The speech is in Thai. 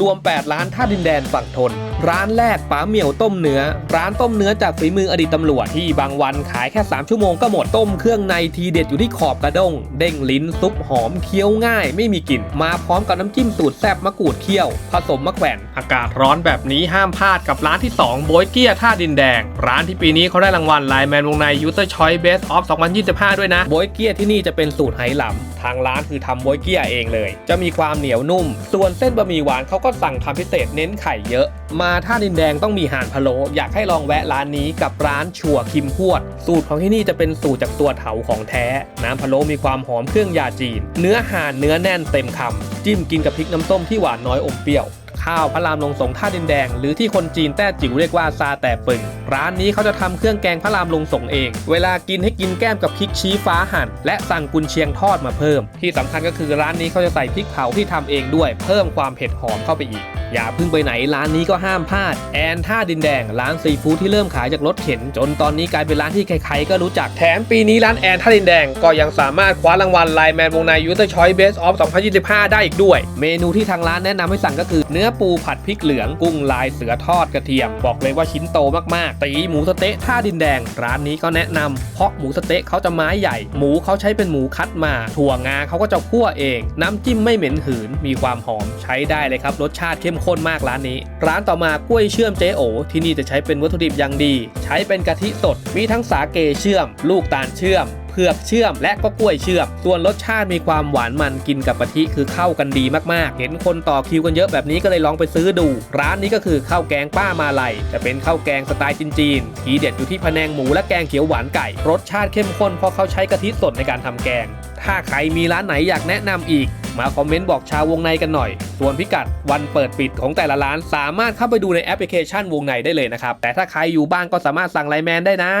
รวม 8 ร้านท่าดินแดนฝั่งทน ร้านแรกป๋าเหมี่ยวต้มเนื้อ ร้านต้มเนื้อจากฝีมืออดีตตำรวจที่บางวันขายแค่ 3 ชั่วโมงก็หมดต้มเครื่องในทีเด็ดอยู่ที่ขอบกระด้ง เด้งลิ้นซุปหอมเคี้ยวง่ายไม่มีกลิ่น มาพร้อมกับน้ำจิ้มสูตรแซ่บมะกรูดเคี่ยว ผสมมะแขวน อากาศร้อนแบบนี้ห้ามพลาดกับร้านที่ 2 โบยเกียท่าดินแดง ร้านที่ปีนี้เขาได้รางวัลไลแมนวงในยูเซอร์ชอยเบสออฟ2025 ด้วยนะโบยเกียที่นี่จะเป็นสูตรไหหลำทางร้านคือทำโบยเกียเองเลย จะมีความเหนียวนุ่ม ส่วนเส้นบะหมี่หวานเขาก็สั่งทำพิเศษเน้นไข่เยอะ มาท่าดินแดงต้องมีห่านพะโล้อยากให้ลองแวะร้านนี้กับร้านชัวคิมพวด สูตรของที่นี่จะเป็นสูตรจากตัวเถาของแท้ น้ำพะโล้มีความหอมเครื่องยาจีน เนื้อห่านเนื้อแน่นเต็มคำจิ้มกินกับพริกน้ำส้มที่หวานน้อยอมเปรี้ยว ข้าวพระรามลงสงท่าดินแดง หรือที่คนจีนแต้จิ๋วเรียกว่าซาแต่ปึงร้านนี้เขาจะทำเครื่องแกงพระรามลงสงเอง เวลากินให้กินแก้มกับพริกชี้ฟ้าหั่น และสั่งกุนเชียงทอดมาเพิ่ม ที่สำคัญก็คือร้านนี้เขาจะใส่พริกเผาที่ทำเองด้วย เพิ่มความเผ็ดหอมเข้าไปอีก อย่าเพิ่งไปไหนร้านนี้ก็ห้ามพลาด แอนท่าดินแดง ร้านซีฟู้ดที่เริ่มขายจากรถเข็น จนตอนนี้กลายเป็นร้านที่ใครๆก็รู้จักแถมปีนี้ร้านแอนท่าดินแดงก็ยังสามารถคว้ารางวัลไลแมนวงในยูเตอร์ชอยเบสออฟ2025 ได้อีกด้วย เมนูที่ทางร้านแนะนำให้สั่งก็คือเนื้อื้อปูผัดพริกเหลืองกุ้งลายเสือทอดกระเทียม บอกเลยว่าชิ้นโตมากๆ ตีหมูสเต๊ะท่าดินแดง ร้านนี้ก็แนะนำเพราะหมูสเต๊ะเขาจะไม้ใหญ่ หมูเขาใช้เป็นหมูคัดมา ถั่วงาเขาก็จะคั่วเอง น้ำจิ้มไม่เหม็นหืน มีความหอมใช้ได้เลยครับ รสชาติเข้มข้นมากร้านนี้ ร้านต่อมากล้วยเชื่อมเจ๊โอที่นี่จะใช้เป็นวัตถุดิบอย่างดี ใช้เป็นกะทิสด มีทั้งสาเกเชื่อม ลูกตาลเชื่อม เผือกเชื่อม และก็กล้วยเชื่อม ส่วนรสชาติมีความหวานมันกินกับกะทิคือเข้ากันดีมากๆ เห็นคนต่อคิวกันเยอะแบบนี้ก็เลยลองไปซื้อดู ร้านนี้ก็คือข้าวแกงป้ามาลัยจะเป็นข้าวแกงสไตล์จีนๆทีเด็ดอยู่ที่พะแนงหมูและแกงเขียวหวานไก่ รสชาติเข้มข้นเพราะเขาใช้กะทิสดในการทำแกง ถ้าใครมีร้านไหนอยากแนะนำอีกมาคอมเมนต์บอกชาววงในกันหน่อย ส่วนพิกัดวันเปิดปิดของแต่ละร้าน สามารถเข้าไปดูในแอปพลิเคชันวงในได้เลยนะครับ แต่ถ้าใครอยู่บ้านก็สามารถสั่งไลน์แมนได้นะ